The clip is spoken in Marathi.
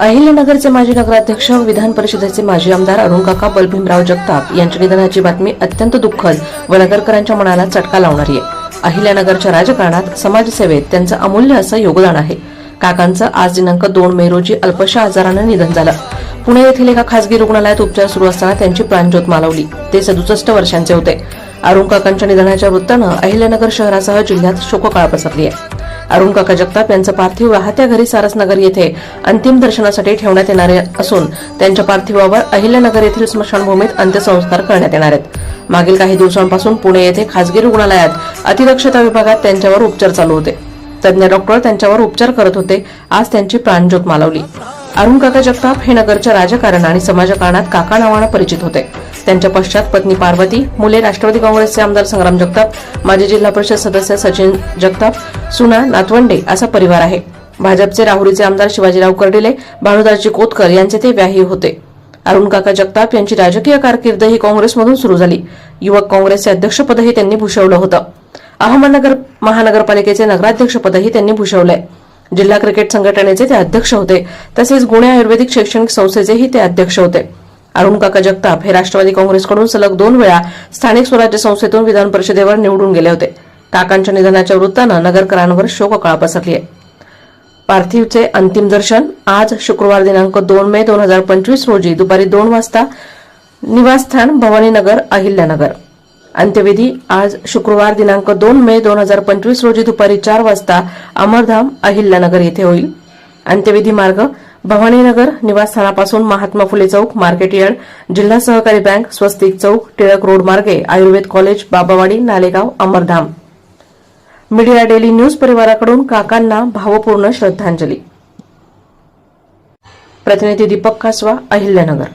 अहिल्यानगरचे माजी नगराध्यक्ष विधान परिषदेचे माजी आमदार अरुणकाका बलभीमराव जगताप यांच्या निधनाची बातमी अत्यंत दुःखद व नगरकरांच्या मनाला चटका लावणारी आहे. अहिल्यानगरच्या राजकारणात समाजसेवेत त्यांचं अमूल्य असं योगदान आहे. काकांचं आज दिनांक दोन मे रोजी अल्पशा आजारानं निधन झालं. पुणे येथील एका खासगी रुग्णालयात उपचार सुरू असताना त्यांची प्राणज्योत मालवली. ते सदुसष्ट वर्षांचे होते. अरुण काकांच्या निधनाच्या वृत्तानं अहिल्यानगर शहरासह जिल्ह्यात शोककाळ पसरली आहे. अरुण काका जगताप यांचं पार्थिव राहत्या घरी सारसनगर येथे अंतिम दर्शनासाठी ठेवण्यात येणारे असून त्यांच्या पार्थिवावर अहिल्यानगर येथील स्मशानभूमीत अंत्यसंस्कार करण्यात येणार आहेत. मागील काही दिवसांपासून पुणे येथे खासगी रुग्णालयात अतिदक्षता विभागात त्यांच्यावर उपचार चालू होते. तज्ज्ञ डॉक्टर त्यांच्यावर उपचार करत होते. आज त्यांची प्राणज्योत मालवली. अरुण काका जगताप हे नगरच्या राजकारण आणि समाजकारणात काका नावानं परिचित होते. त्यांच्या पश्चात पत्नी पार्वती मुले राष्ट्रवादी काँग्रेसचे आमदार संग्राम जगताप माजी जिल्हा परिषद सदस्य सचिन जगताप सुना नातवंडे असा परिवार आहे. भाजपचे राहुरीचे आमदार शिवाजीराव कर्डिले भानुदासजी कोतकर यांचे ते व्याही होते. अरुण काका जगताप यांची राजकीय कारकीर्द ही काँग्रेसमधून सुरू झाली. युवक काँग्रेसचे अध्यक्षपदही त्यांनी भूषवलं होतं. अहमदनगर महानगरपालिकेचे नगराध्यक्षपदही त्यांनी भूषवलंय. जिल्हा क्रिकेट संघटनेचे ते अध्यक्ष होते. तसेच गुणे आयुर्वेदिक शैक्षणिक संस्थेचेही ते अध्यक्ष होते. अरुण काका जगताप हे राष्ट्रवादी काँग्रेसकडून सलग दोन वेळा स्थानिक स्वराज्य संस्थेतून विधान परिषदेवर निवडून गेले होते. काकांच्या निधनाच्या वृत्तानं नगरकरांवर शोककळा पसरली आहे पार्थिवचे अंतिम दर्शन आज शुक्रवार दिनांक दोन मे दोन हजार पंचवीस रोजी दुपारी दोन वाजता निवासस्थान भवानीनगर अहिल्यानगर. अंत्यविधी आज शुक्रवार दिनांक दोन मे दोन हजार पंचवीस रोजी दुपारी चार वाजता अमरधाम अहिल्यानगर येथे होईल. अंत्यविधी मार्ग भवानीनगर निवासस्थानापासून महात्मा फुले चौक मार्केट यार्ड जिल्हा सहकारी बँक स्वस्तिक चौक टिळक रोड मार्गे Ayurved college Babawadi Nalegaon Amardham. Media daily news परिवाराकडून काकांना भावपूर्ण श्रद्धांजली. प्रतिनिधी दीपक कासवा अहिल्यानगर.